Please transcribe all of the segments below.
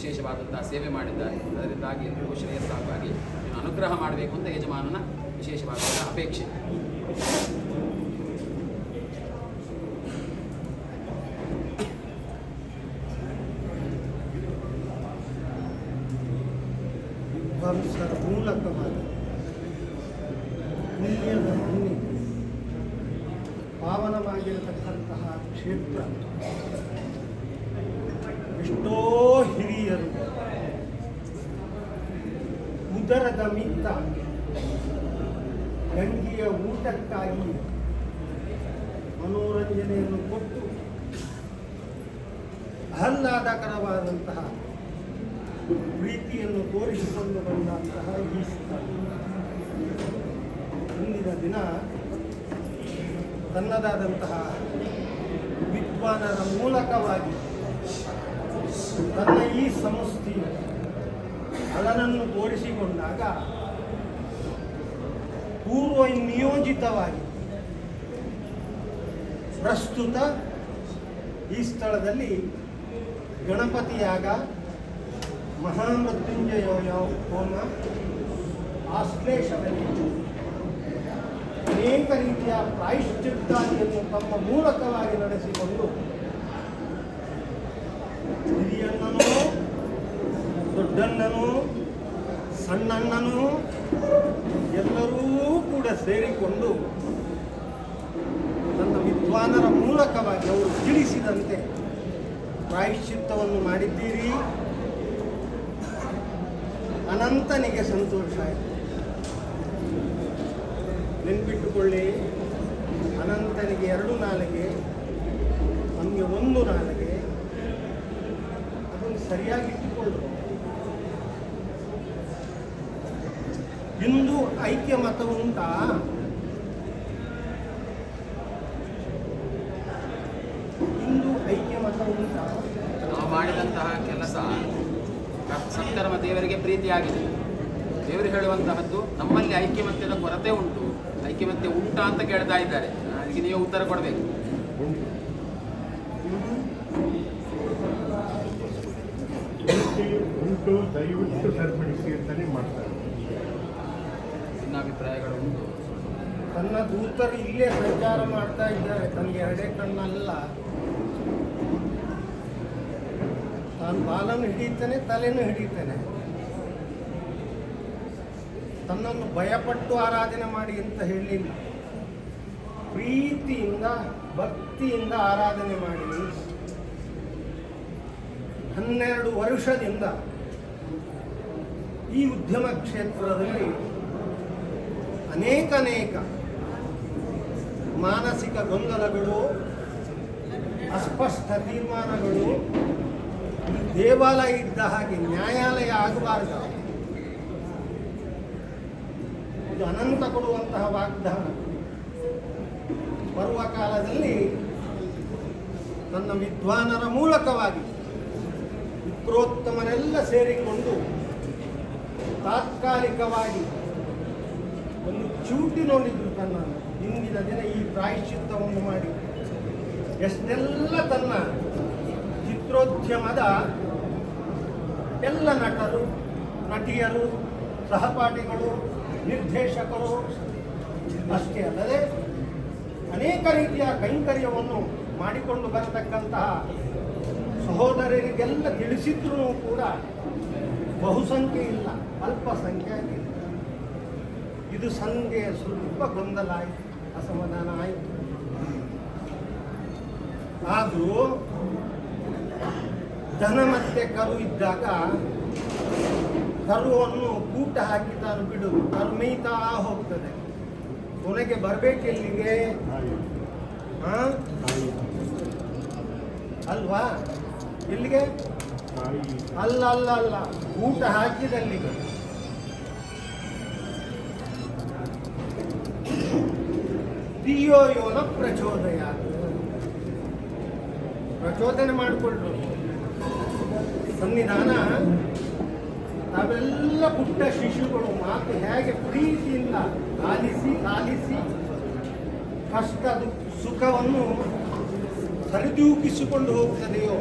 ವಿಶೇಷವಾದಂತಹ ಸೇವೆ ಮಾಡಿದ್ದಾರೆ. ಅದರಿಂದಾಗಿ ಎಲ್ಲರಿಗೂ ಶ್ರೇಯಸ್ಸಾಗಿ ಅನುಗ್ರಹ ಮಾಡಬೇಕು ಅಂತ ಯಜಮಾನನ ವಿಶೇಷವಾದಂತಹ ಅಪೇಕ್ಷೆ ವಿದ್ವಾಂಸರ ಮೂಲಕವಾಗಿ ಪುಣ್ಯದ ಮಣ್ಣಿ ಪಾವನವಾಗಿರತಕ್ಕಂತಹ ಕ್ಷೇತ್ರ ಎಷ್ಟೋ ಹಿರಿಯರು ಉದರದ ಮಿತ್ತ ಗಂಗಿಯ ಊಟಕ್ಕಾಗಿ ಮನೋರಂಜನೆಯನ್ನು ಕೊಟ್ಟು ಆಹ್ಲಾದಕರವಾದಂತಹ ಪ್ರೀತಿಯನ್ನು ತೋರಿಸಿಕೊಂಡು ಬಂದಂತಹ ಈ ಮುಂದಿನ ದಿನ ತನ್ನದಾದಂತಹ ವಿದ್ವಾನರ ಮೂಲಕವಾಗಿ ತನ್ನ ಈ ಸಂಸ್ಥೆಯು ಅದನನ್ನು ತೋರಿಸಿಕೊಂಡಾಗ ಪೂರ್ವ ನಿಯೋಜಿತವಾಗಿ ಪ್ರಸ್ತುತ ಈ ಸ್ಥಳದಲ್ಲಿ ಗಣಪತಿಯಾಗ ಮಹಾಮೃತ್ಯುಂಜಯ ಹೋಮ ಆಶ್ಲೇಷದಲ್ಲಿ ಅನೇಕ ರೀತಿಯ ಪ್ರಾಯಶ್ಚಿತ್ತಾದಿಯನ್ನು ತಮ್ಮ ಮೂಲಕವಾಗಿ ನಡೆಸಿಕೊಂಡು ದೊಡ್ಡಣ್ಣನೋ, ಸಣ್ಣಣ್ಣನು ಎಲ್ಲರೂ ಕೂಡ ಸೇರಿಕೊಂಡು ನನ್ನ ವಿದ್ವಾನರ ಮೂಲಕವಾಗಿ ಅವರು ತಿಳಿಸಿದಂತೆ ಪ್ರಾಯಶ್ಚಿತ್ತವನ್ನು ಮಾಡಿದ್ದೀರಿ. ಅನಂತನಿಗೆ ಸಂತೋಷ ಆಯಿತು. ನೆನ್ಪಿಟ್ಟುಕೊಳ್ಳಿ, ಅನಂತನಿಗೆ ಎರಡು ನಾಲಿಗೆ, ನಮಗೆ ಒಂದು ನಾಲಿಗೆ. ಅದನ್ನು ಸರಿಯಾಗಿ ಇಂದು ಐಕ್ಯ ಮತ ಉಂಟಾ ಇಂದು ಐಕ್ಯ ಮತ ಉಂಟಾ ನಾವು ಮಾಡಿದಂತಹ ಕೆಲಸ ಸತ್ಕರ್ಮ ದೇವರಿಗೆ ಪ್ರೀತಿಯಾಗಿದೆ ದೇವರು ಹೇಳುವಂತಹದ್ದು ನಮ್ಮಲ್ಲಿ ಐಕ್ಯಮತ್ಯದ ಕೊರತೆ ಉಂಟು ಐಕ್ಯಮತ್ಯ ಉಂಟಾ ಅಂತ ಕೇಳ್ತಾ ಇದ್ದಾರೆ ಅದಕ್ಕೆ ನೀವು ಉತ್ತರ ಕೊಡಬೇಕು ಉಂಟು ದಯವಿಟ್ಟು ಸರಿಪಡಿಸಿ ಅಂತಾನೆ ಮಾಡ್ತಾರೆ ಭಿನ್ನಾಭಿಪ್ರಾಯಗಳು ಉಂಟು ತನ್ನ ದೂತರು ಇಲ್ಲೇ ಸಂಚಾರ ಮಾಡ್ತಾ ಇದ್ದಾರೆ. ತನಗೆ ಎರಡೇ ಕಣ್ಣಲ್ಲ. ತಾನು ಬಾಲನ್ನು ಹಿಡಿತಾನೆ ತಲೆನೂ ಹಿಡಿತಾನೆ ತನ್ನನ್ನು ಭಯಪಟ್ಟು ಆರಾಧನೆ ಮಾಡಿ ಅಂತ ಹೇಳಲಿಲ್ಲ ಪ್ರೀತಿಯಿಂದ, ಭಕ್ತಿಯಿಂದ ಆರಾಧನೆ ಮಾಡಿ ಹನ್ನೆರಡು ವರ್ಷದಿಂದ ಈ ಉದ್ಯಮ ಕ್ಷೇತ್ರದಲ್ಲಿ ಅನೇಕನೇಕ ಮಾನಸಿಕ ಗೊಂದಲಗಳು, ಅಸ್ಪಷ್ಟ ತೀರ್ಮಾನಗಳು ದೇವಾಲಯ ಇದ್ದ ಹಾಗೆ ನ್ಯಾಯಾಲಯ ಆಗಬಾರದು. ಇದು ಅನಂತ ಕೊಡುವಂತಹ ವಾಗ್ದಾನ. ಬರುವ ಕಾಲದಲ್ಲಿ ನನ್ನ ವಿದ್ವಾನರ ಮೂಲಕವಾಗಿ ವಿಪ್ರೋತ್ತಮರೆಲ್ಲ ಸೇರಿಕೊಂಡು ತಾತ್ಕಾಲಿಕವಾಗಿ ಒಂದು ಚೂಟಿ ನೋಡಿದ್ರು ತನ್ನ ಇಂದಿನ ದಿನ ಈ ಪ್ರಾಯಶ್ಚಿತ್ತವನ್ನು ಮಾಡಿ. ಎಷ್ಟೆಲ್ಲ ತನ್ನ ಚಿತ್ರೋದ್ಯಮದ ಎಲ್ಲ ನಟರು, ನಟಿಯರು, ಸಹಪಾಠಿಗಳು, ನಿರ್ದೇಶಕರು, ಅಷ್ಟೇ ಅಲ್ಲದೆ ಅನೇಕ ರೀತಿಯ ಕೈಂಕರ್ಯವನ್ನು ಮಾಡಿಕೊಂಡು ಬರತಕ್ಕಂತಹ ಸಹೋದರರಿಗೆಲ್ಲ ತಿಳಿಸಿದ್ರೂ ಕೂಡ ಬಹುಸಂಖ್ಯೆ ಇಲ್ಲ ಅಲ್ಪ ಸಂಖ್ಯೆ ಇದು ಸಂಖ್ಯೆ ಸ್ವಲ್ಪ ಗೊಂದಲ ಆಯಿತು. ಅಸಮಾಧಾನ ಆಯಿತು. ಆದರೂ ದನ ಮತ್ತೆ ಕರು ಇದ್ದಾಗ ಕರುವನ್ನು ಕೂಟ ಹಾಕಿ ತಾನು ಬಿಡು ಕರು ಮೇಯ್ತಾ ಹೋಗ್ತದೆ. ಕೊನೆಗೆ ಬರಬೇಕು ಇಲ್ಲಿಗೆ ಹಾ ಅಲ್ವಾ ಇಲ್ಲಿಗೆ ಅಲ್ಲ ಅಲ್ಲ ಅಲ್ಲ. ಊಟ ಹಾಕಿದಲ್ಲಿಗೆ. ಧಿಯೋ ಯೋನ ಪ್ರಚೋದಯ. ಪ್ರಚೋದನೆ ಮಾಡಿಕೊಳ್ಳು ಸಂವಿಧಾನ ನಾವೆಲ್ಲ ಪುಟ್ಟ ಶಿಶುಗಳು, ಮಾತು ಹೇಗೆ ಪ್ರೀತಿಯಿಂದ ಆಲಿಸಿ ಆಲಿಸಿ, ಕಷ್ಟ ಸುಖವನ್ನು ಸರಿದೂಕಿಸಿಕೊಂಡು ಹೋಗುತ್ತದೆಯೋ,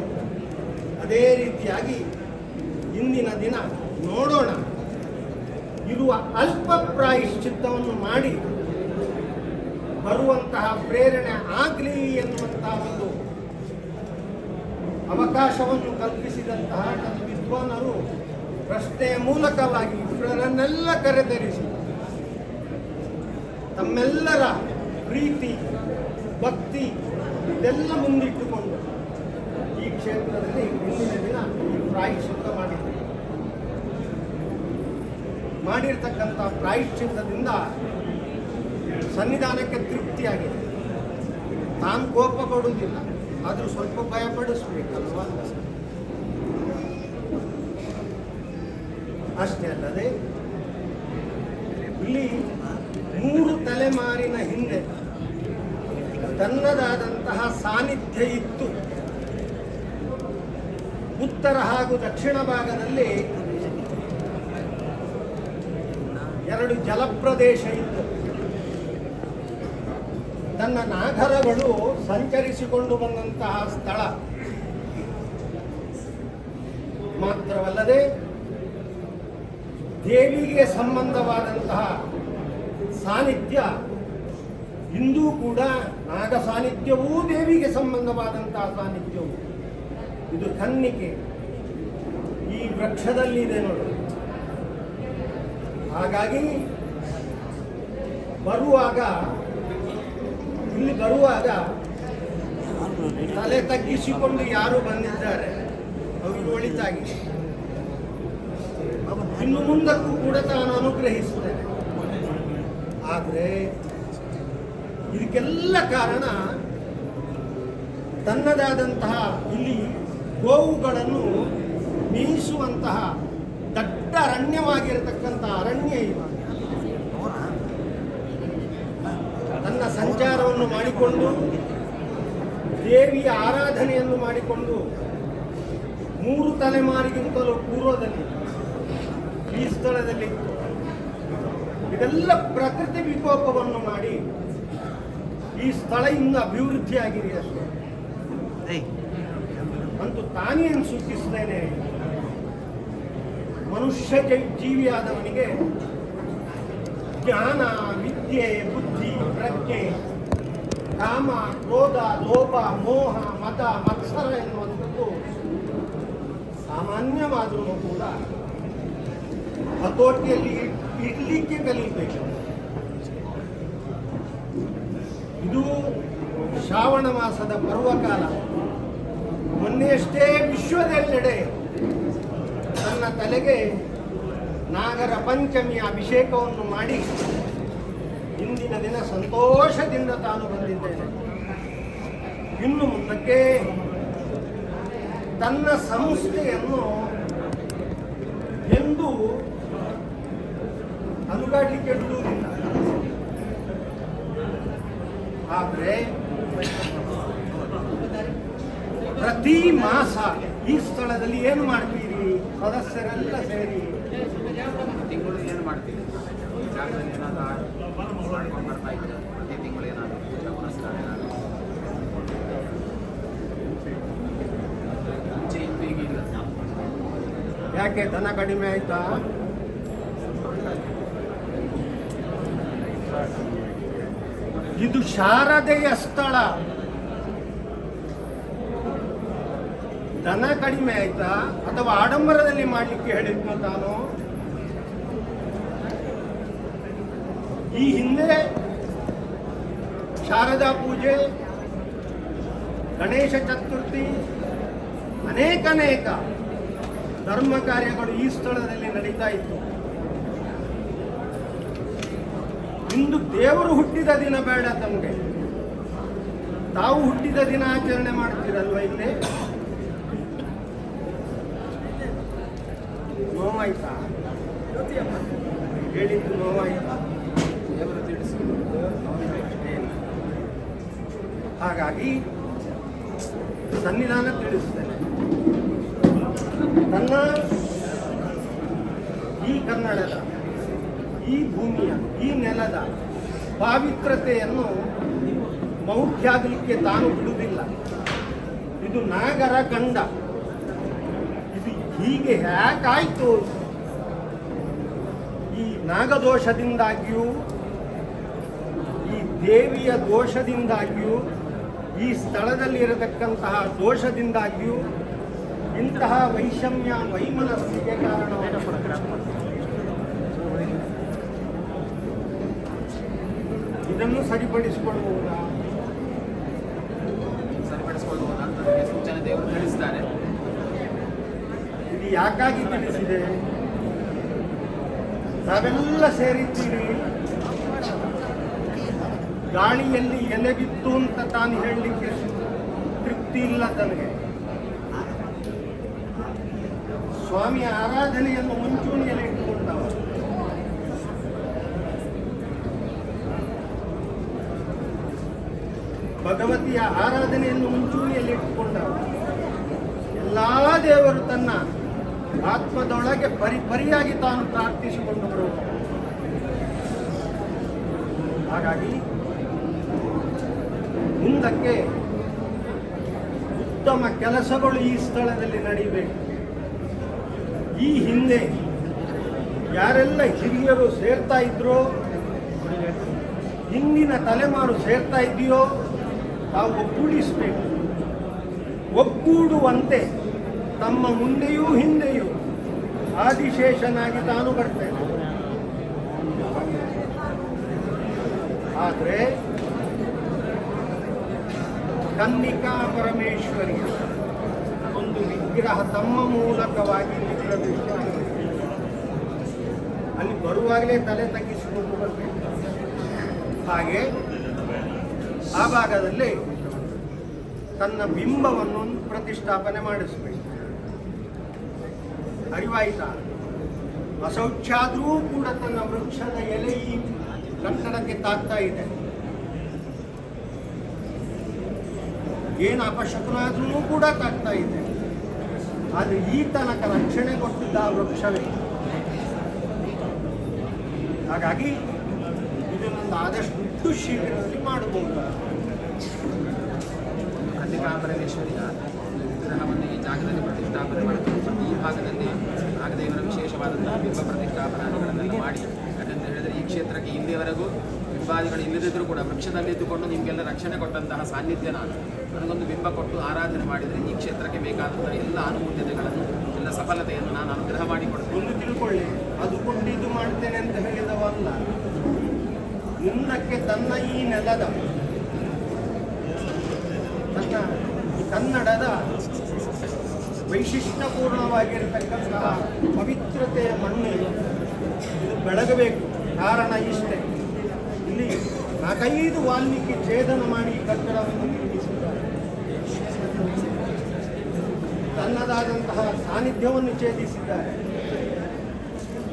ಅದೇ ರೀತಿಯಾಗಿ ಇಂದಿನ ದಿನ ನೋಡೋಣ. ಇರುವ ಅಲ್ಪ ಪ್ರಾಯಶ್ಚಿತ್ತವನ್ನು ಮಾಡಿ ಬರುವಂತಹ ಪ್ರೇರಣೆ ಆಗಲಿ ಎನ್ನುವಂತಹ ಒಂದು ಅವಕಾಶವನ್ನು ಕಲ್ಪಿಸಿದಂತಹ ನಮ್ಮ ವಿದ್ವಾನರು ಪ್ರಶ್ನೆಯ ಮೂಲಕವಾಗಿ ಇವರನ್ನೆಲ್ಲ ಕರೆತರಿಸಿ ತಮ್ಮೆಲ್ಲರ ಪ್ರೀತಿ, ಭಕ್ತಿ ಇದೆಲ್ಲ ಮುಂದಿಟ್ಟುಕೊಂಡು ಈ ಕ್ಷೇತ್ರದಲ್ಲಿ ಮುಂದಿನ ದಿನ ಪ್ರಾಯಶ್ಚಿತ್ತ ಮಾಡಿದ್ದಾರೆ ಮಾಡಿರ್ತಕ್ಕಂಥ ಪ್ರಾಯಶ್ಚಿತ್ತದಿಂದ ಸನ್ನಿಧಾನಕ್ಕೆ ತೃಪ್ತಿಯಾಗಿದೆ. ತಾನು ಕೋಪ ಕೊಡುವುದಿಲ್ಲ ಆದರೂ ಸ್ವಲ್ಪ ಭಯ ಪಡಿಸ್ಬೇಕಲ್ವಾ? ಅಷ್ಟೇ ಅಲ್ಲದೆ, ಇಲ್ಲಿ ಮೂರು ತಲೆಮಾರಿನ ಹಿಂದೆ ತನ್ನದಾದಂತಹ ಸಾನ್ನಿಧ್ಯ ಇತ್ತು. ಉತ್ತರ ಹಾಗೂ ದಕ್ಷಿಣ ಭಾಗದಲ್ಲಿ ಎರಡು ಜಲಪ್ರದೇಶ ಇತ್ತು. ತನ್ನ ನಾಗರಗಳು ಸಂಚರಿಸಿಕೊಂಡು ಬಂದಂತಹ ಸ್ಥಳ. ಮಾತ್ರವಲ್ಲದೆ ದೇವಿಗೆ ಸಂಬಂಧವಾದಂತಹ ಸಾನ್ನಿಧ್ಯ, ಇಂದೂ ಕೂಡ ನಾಗ ಸಾನ್ನಿಧ್ಯವೂ ದೇವಿಗೆ ಸಂಬಂಧವಾದಂತಹ ಸಾನ್ನಿಧ್ಯವು. ಇದು ಕನ್ನಿಕೆ. ಈ ವೃಕ್ಷದಲ್ಲಿದೆ ನೋಡಿ. ಹಾಗಾಗಿ ಬರುವಾಗ ಇಲ್ಲಿ ಬರುವಾಗ ತಲೆ ತಗ್ಗಿಸಿಕೊಂಡು ಯಾರು ಬಂದಿದ್ದಾರೆ? ಅವರಿಗೆ ಒಳಿತಾಗಿ. ಇನ್ನು ಮುಂದಕ್ಕೂ ಕೂಡ ತಾನು ಅನುಗ್ರಹಿಸುತ್ತೇನೆ. ಆದರೆ ಇದಕ್ಕೆಲ್ಲ ಕಾರಣ ತನ್ನದಾದಂತಹ ಇಲ್ಲಿ ಗೋವುಗಳನ್ನು ಮೀಸುವಂತಹ ದಟ್ಟ ಅರಣ್ಯವಾಗಿರತಕ್ಕಂತಹ ಅರಣ್ಯ ಇವಾಗ. ತನ್ನ ಮಾಡಿಕೊಂಡು ದೇವಿಯ ಆರಾಧನೆಯನ್ನು ಮಾಡಿಕೊಂಡು ಮೂರು ತಲೆಮಾರಿಗಿಂತಲೂ ಪೂರ್ವದಲ್ಲಿ ಈ ಸ್ಥಳದಲ್ಲಿ ಇದೆಲ್ಲ ಪ್ರಕೃತಿ ವಿಕೋಪವನ್ನು ಮಾಡಿ ಈ ಸ್ಥಳದಿಂದ ಇನ್ನು ಅಭಿವೃದ್ಧಿಯಾಗಿದೆ ಅಷ್ಟೇ. ಅಂತೂ ತಾನೇ ಸೂಚಿಸ್ತೇನೆ? ಮನುಷ್ಯ ಜೀವಿಯಾದವನಿಗೆ ಜ್ಞಾನ ವಿದ್ಯೆ ಬುದ್ಧಿ ಪ್ರಜ್ಞೆ ಕಾಮ, ಕ್ರೋಧ ಲೋಭ ಮೋಹ ಮತ ಮತ್ಸರ ಎನ್ನುವಂಥದ್ದು ಸಾಮಾನ್ಯವಾದರೂ ಕೂಡ ಹತೋಟಿಯಲ್ಲಿ ಇಡ್- ಇಡ್ಲಿಕ್ಕೆ ಕಲಿಯಬೇಕು ಇದು ಶ್ರಾವಣ ಮಾಸದ ಪರ್ವಕಾಲ ಮೊನ್ನೆಯಷ್ಟೇ ವಿಶ್ವದೆಲ್ಲೆಡೆ ತನ್ನ ತಲೆಗೆ ನಾಗರ ಪಂಚಮಿಯ ಅಭಿಷೇಕವನ್ನು ಮಾಡಿ ಇಂದಿನ ದಿನ ಸಂತೋಷದಿಂದ ತಾನು ಬಂದಿದ್ದೇನೆ. ಇನ್ನು ಮುಂದಕ್ಕೆ ತನ್ನ ಸಂಸ್ಥೆಯನ್ನು ಎಂದು ಅನುಗಾಡಲಿಕ್ಕೆ ಬಿಡುವುದಿಲ್ಲ. ಆದರೆ ಪ್ರತಿ ಮಾಸ ಈ ಸ್ಥಳದಲ್ಲಿ ಏನು ಮಾಡ್ತೀರಿ? ಸದಸ್ಯರೆಲ್ಲ ಸೇರಿ. ಏನು ಮಾಡ್ತೀವಿ ಈ ಜಾಗದಲ್ಲಿ ಏನಾದರೂ ಮಾಡ್ಕೊಂಡು ಬರ್ತಾ ಇದ್ದೀರಾ ಪ್ರತಿ ತಿಂಗಳು ಏನಾದರೂ ಪೂಜಾ ಪುನಸ್ಕಾರ ಏನಾದರೂ ಮುಂಚೆ ಇತ್ತು ಈಗ ಇಲ್ಲ ಯಾಕೆ ದನ ಕಡಿಮೆ ಆಯ್ತಾ? ಇದು ಶಾರದೆಯ ಸ್ಥಳ. ದನ ಕಡಿಮೆ ಆಯ್ತಾ? ಅಥವಾ ಆಡಂಬರದಲ್ಲಿ ಮಾಡಲಿಕ್ಕೆ ಹೇಳಿದ್ನೋ ತಾನು? ಈ ಹಿಂದೆ ಶಾರದಾ ಪೂಜೆ, ಗಣೇಶ ಚತುರ್ಥಿ ಅನೇಕ ಅನೇಕ ಧರ್ಮ ಕಾರ್ಯಗಳು ಈ ಸ್ಥಳದಲ್ಲಿ ನಡೀತಾ ಇತ್ತು. ಇಂದು ದೇವರು ಹುಟ್ಟಿದ ದಿನ ಬೇಡ ತಮಗೆ. ತಾವು ಹುಟ್ಟಿದ ದಿನ ಆಚರಣೆ ಮಾಡ್ತೀರಲ್ವ ಇಲ್ಲಿ? ನೋವಾಯ್ತಾ? ಹೇಳಿದ್ದು ನೋವಾಯ್ತಾ ದೇವರು ತಿಳಿಸಿ ಹಾಗಾಗಿ ಸನ್ನಿಧಾನ ತಿಳಿಸುತ್ತೇನೆ. ತನ್ನ ಈ ಕನ್ನಡದ, ಈ ಭೂಮಿಯ, ಈ ನೆಲದ ಪಾವಿತ್ರತೆಯನ್ನು ಮೌಢ್ಯಾಗಲಿಕ್ಕೆ ತಾನು ಬಿಡುವುದಿಲ್ಲ. ಇದು ನಾಗರ ಕಂಡ. ಇದು ಹೀಗೆ ಯಾಕಾಯ್ತು ಈ ನಾಗದೋಷದಿಂದಾಗಿಯೂ, ಈ ದೇವಿಯ ದೋಷದಿಂದಾಗಿಯೂ ಈ ಸ್ಥಳದಲ್ಲಿ ಇರತಕ್ಕಂತಹ ದೋಷದಿಂದಾಗಿಯೂ ಇಂತಹ ವೈಷಮ್ಯ ವೈಮನಸ್ಸಿಗೆ ಕಾರಣವಾಗಿದೆ ಇದನ್ನು ಸರಿಪಡಿಸಿಕೊಳ್ಳುವುದಾ? ಅಂತ ಸೂಚನೆ ದೇವರು ತಿಳಿಸ್ತಾರೆ. ಇದು ಯಾಕಾಗಿ ತಿಳಿಸಿದೆ? ನಾವೆಲ್ಲ ಸೇರಿದ್ದೀರಿ ಗಾಳಿಯಲ್ಲಿ ಎಲೆ ಬಿತ್ತು ಅಂತ ತಾನು ಹೇಳಲಿಕ್ಕೆ ತೃಪ್ತಿ ಇಲ್ಲ ತನಗೆ. ಸ್ವಾಮಿಯ ಆರಾಧನೆಯನ್ನು ಮುಂಚೂಣಿಯಲ್ಲಿ ಇಟ್ಟುಕೊಂಡವ. ಭಗವತಿಯ ಆರಾಧನೆಯನ್ನು ಮುಂಚೂಣಿಯಲ್ಲಿ ಇಟ್ಟುಕೊಂಡವ. ಎಲ್ಲ ದೇವರು ತನ್ನ ಆತ್ಮದೊಳಗೆ ಪರಿ ಪರಿಯಾಗಿ ತಾನು ಪ್ರಾರ್ಥಿಸಿಕೊಂಡವರು ಹಾಗಾಗಿ ಮುಂದಕ್ಕೆ ಉತ್ತಮ ಕೆಲಸಗಳು ಈ ಸ್ಥಳದಲ್ಲಿ ನಡೆಯಬೇಕು ಈ ಹಿಂದೆ ಯಾರೆಲ್ಲ ಹಿರಿಯರು ಸೇರ್ತಾ ಇದ್ರೋ, ಹಿಂದಿನ ತಲೆಮಾರು ಸೇರ್ತಾ ಇದೆಯೋ ತಾವು ಒಗ್ಗೂಡಿಸಬೇಕು. ಒಗ್ಗೂಡುವಂತೆ ತಮ್ಮ ಮುಂದೆಯೂ ಹಿಂದೆಯೂ ಆದಿಶೇಷನಾಗಿ ತಾನು ಬರ್ತೇನೆ. ಆದರೆ ಕನ್ನಿಕಾ ಪರಮೇಶ್ವರಿಯ ಒಂದು ವಿಗ್ರಹ ತಮ್ಮ ಮೂಲಕವಾಗಿ ಇಲ್ಲಿ ಅಲ್ಲಿ ಬರುವಾಗಲೇ ತಲೆ ತಗ್ಗಿಸಿಕೊಂಡು ಬರಬೇಕು ಹಾಗೆ ಆ ಭಾಗದಲ್ಲಿ ತನ್ನ ಬಿಂಬವನ್ನು ಪ್ರತಿಷ್ಠಾಪನೆ ಮಾಡಿಸಬೇಕು. ಅರಿವಾಯಿತ? ಅಶೌಚಾದ್ರೂ ಕೂಡ ತನ್ನ ವೃಕ್ಷದ ಎಲೆ ಈ ಕಟ್ಟಡಕ್ಕೆ ತಾಗ್ತಾ ಇದೆ. ಏನು ಅಪಶಕುನಾದ್ರೂ ಕೂಡ ತಾಗ್ತಾ ಇದೆ. ಆದರೆ ಈ ತನಕ ರಕ್ಷಣೆ ಕೊಟ್ಟಿದ್ದ ವೃಕ್ಷವೇ. ಹಾಗಾಗಿ ಇದನ್ನೊಂದು ಆದಷ್ಟು ಶೀಘ್ರದಲ್ಲಿ ಮಾಡಬಹುದು. ಅಲ್ಲಿ ಪರಮೇಶ್ವರಿಯ ಒಂದು ವಿಗ್ರಹವನ್ನು ಈ ಜಾಗದಲ್ಲಿ ಪ್ರತಿಷ್ಠಾಪನೆ ಈ ಭಾಗದಲ್ಲಿ ನಾಗದೇವರ ವಿಶೇಷವಾದಂತಹ ಬಿಂಬ ಪ್ರತಿಷ್ಠಾಪನೆಗಳನ್ನು ಮಾಡಿ ಯಾಕಂತ ಹೇಳಿದರೆ ಈ ಕ್ಷೇತ್ರಕ್ಕೆ ಇಲ್ಲಿಯವರೆಗೂ ಬಿಂಬಾದಿಗಳು ಇಲ್ಲದಿದ್ದರೂ ಕೂಡ ವೃಕ್ಷದಲ್ಲಿದ್ದುಕೊಂಡು ನಿಮಗೆಲ್ಲ ರಕ್ಷಣೆ ಕೊಟ್ಟಂತಹ ಸಾನ್ನಿಧ್ಯ ನಾನು. ನನಗೊಂದು ಬಿಂಬ ಕೊಟ್ಟು ಆರಾಧನೆ ಮಾಡಿದರೆ ಈ ಕ್ಷೇತ್ರಕ್ಕೆ ಬೇಕಾದಂತಹ ಎಲ್ಲ ಅನುಕೂಲತೆಗಳನ್ನು, ಎಲ್ಲ ಸಫಲತೆಯನ್ನು ನಾನು ಅನುಗ್ರಹ ಮಾಡಿಕೊಡ್ತೇನೆ. ಒಂದು ತಿಳ್ಕೊಳ್ಳಿ, ಅದು ಕೊಟ್ಟಿದ್ದು ಮಾಡ್ತೇನೆ ಅಂತ ಹೇಳಿದವಲ್ಲ, ಮುಂದಕ್ಕೆ ತನ್ನ ಈ ನೆಲದ, ತನ್ನ ಕನ್ನಡದ ವೈಶಿಷ್ಟ್ಯಪೂರ್ಣವಾಗಿರತಕ್ಕಂತಹ ಪವಿತ್ರತೆಯ ಮಣ್ಣು ಇದು. ಬೆಳಗಬೇಕು, ಕಾರಣ ಇಷ್ಟೇ. ಇಲ್ಲಿ ನಾಲ್ಕೈದು ವಾಲ್ಮೀಕಿ ಛೇದನ ಮಾಡಿ ಕಟ್ಟಡವನ್ನು ತನ್ನದಾದಂತಹ ಸಾನ್ನಿಧ್ಯವನ್ನು ಛೇದಿಸಿದ್ದಾರೆ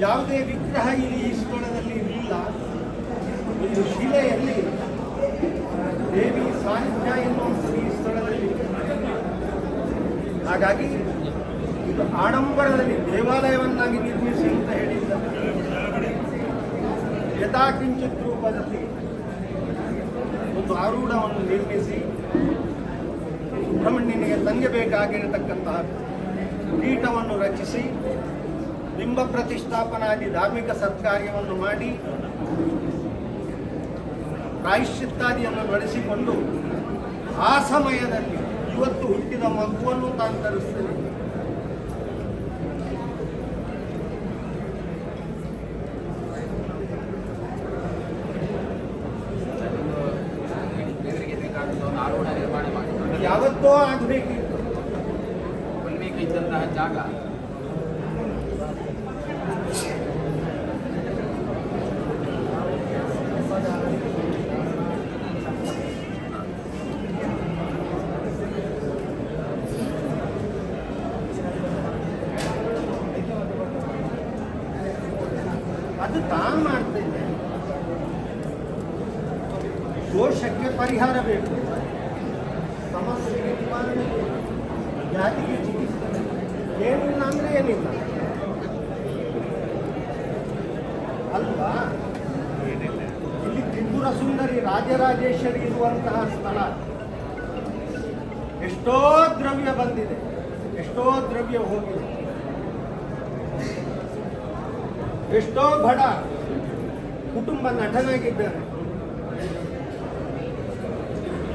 ಯಾವುದೇ ವಿಗ್ರಹ ಇಲ್ಲಿ ಈ ಸ್ಥಳದಲ್ಲಿ ಇಲ್ಲ ಒಂದು ಶಿಲೆಯಲ್ಲಿ ದೇವಿ ಸಾನ್ನಿಧ್ಯ ಎನ್ನುವಂಥದ್ದು ಈ ಸ್ಥಳದಲ್ಲಿ. ಹಾಗಾಗಿ ಇದು ಆಡಂಬರದಲ್ಲಿ ದೇವಾಲಯವನ್ನಾಗಿ ನಿರ್ಮಿಸಿ ಅಂತ ಹೇಳಿದ್ದಾರೆ ಯಥಾಕಿಂಚಿತ್ ರೂಪದಲ್ಲಿ ಒಂದು ಆರೂಢವನ್ನು ನಿರ್ಮಿಸಿ ಸುಬ್ರಹ್ಮಣ್ಯನಿಗೆ ತಂಗೆ ಬೇಕಾಗಿರತಕ್ಕಂತಹ ಪೀಠವನ್ನು ರಚಿಸಿ, ಬಿಂಬ ಪ್ರತಿಷ್ಠಾಪನಾದಿ ಧಾರ್ಮಿಕ ಸತ್ಕಾರ್ಯವನ್ನು ಮಾಡಿ, ಪ್ರಾಯಶ್ಚಿತ್ತಾದಿಯನ್ನು ನಡೆಸಿಕೊಂಡು, ಆ ಸಮಯದಲ್ಲಿ ಇವತ್ತು ಹುಟ್ಟಿದ ಮಗುವನ್ನು ತಾನು ತರಿಸ್ತೇನೆ ಸುಂದರಿ ರಾಜರಾಜೇಶ್ವರಿ ಇರುವಂತಹ ಸ್ಥಳ. ಎಷ್ಟೋ ದ್ರವ್ಯ ಬಂದಿದೆ. ಎಷ್ಟೋ ದ್ರವ್ಯ ಹೋಗಿದೆ. ಎಷ್ಟೋ ಬಡ ಕುಟುಂಬ ನಟನಾಗಿದ್ದಾರೆ.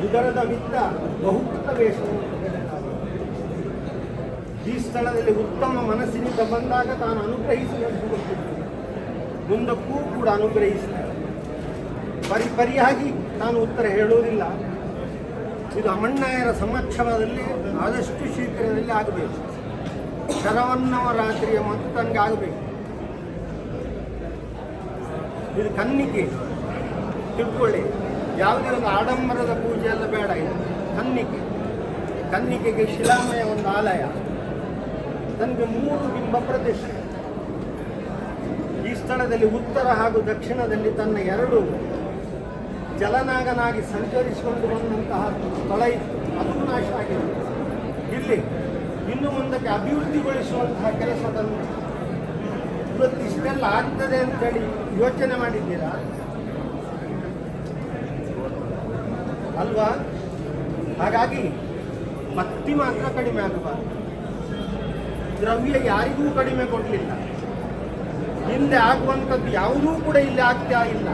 ಉದರದ ವಿತ್ತ ವೇಷವನ್ನು ಈ ಸ್ಥಳದಲ್ಲಿ ಉತ್ತಮ ಮನಸ್ಸಿನಿಂದ ಬಂದಾಗ ತಾನು ಅನುಗ್ರಹಿಸಿದ. ಮುಂದಕ್ಕೂ ಕೂಡ ಅನುಗ್ರಹಿಸ್ತಾನೆ ಪರಿ ಪರಿಯಾಗಿ ನಾನು ಉತ್ತರ ಹೇಳುವುದಿಲ್ಲ. ಇದು ಅಮ್ಮಣ್ಣಾಯರ ಸಮಕ್ಷಮದಲ್ಲಿ ಆದಷ್ಟು ಶೀಘ್ರದಲ್ಲಿ ಆಗಬೇಕು. ಶರವನ್ನವ ರಾತ್ರಿಯ ಮತ್ತು ತನಗೆ ಆಗಬೇಕು. ಇದು ಕನ್ನಿಕೆ. ತಿಳ್ಕೊಳ್ಳಿ. ಯಾವುದೇ ಒಂದು ಆಡಂಬರದ ಪೂಜೆ ಎಲ್ಲ ಬೇಡ ಇದು. ಕನ್ನಿಕೆ. ಕನ್ನಿಕೆಗೆ ಶಿಲಾಮಯ ಒಂದು ಆಲಯ. ತನಗೆ ಮೂರು ಬಿಂಬ ಪ್ರದೇಶ ಈ ಸ್ಥಳದಲ್ಲಿ ಉತ್ತರ ಹಾಗೂ ದಕ್ಷಿಣದಲ್ಲಿ ತನ್ನ ಎರಡು ಜಲನಾಗನಾಗಿ ಸಂಚರಿಸಿಕೊಂಡು ಬಂದಂತಹ ಸ್ಥಳ ಇತ್ತು. ಅದು ನಾಶ ಆಗಿದೆ ಇಲ್ಲಿ ಇನ್ನು ಮುಂದಕ್ಕೆ ಅಭಿವೃದ್ಧಿಗೊಳಿಸುವಂತಹ ಕೆಲಸವನ್ನು ಇವತ್ತು ಇಷ್ಟೆಲ್ಲ ಆಗ್ತದೆ ಅಂತೇಳಿ ಯೋಚನೆ ಮಾಡಿದ್ದೀರಾ? ಅಲ್ವಾ? ಹಾಗಾಗಿ ಭಕ್ತಿ ಮಾತ್ರ ಕಡಿಮೆ ಆಗಬಾರದು ದ್ರವ್ಯ ಯಾರಿಗೂ ಕಡಿಮೆ ಕೊಡಲಿಲ್ಲ. ಹಿಂದೆ ಆಗುವಂಥದ್ದು ಯಾವುದೂ ಕೂಡ ಇಲ್ಲಿ ಆಗ್ತಾ ಇಲ್ಲ.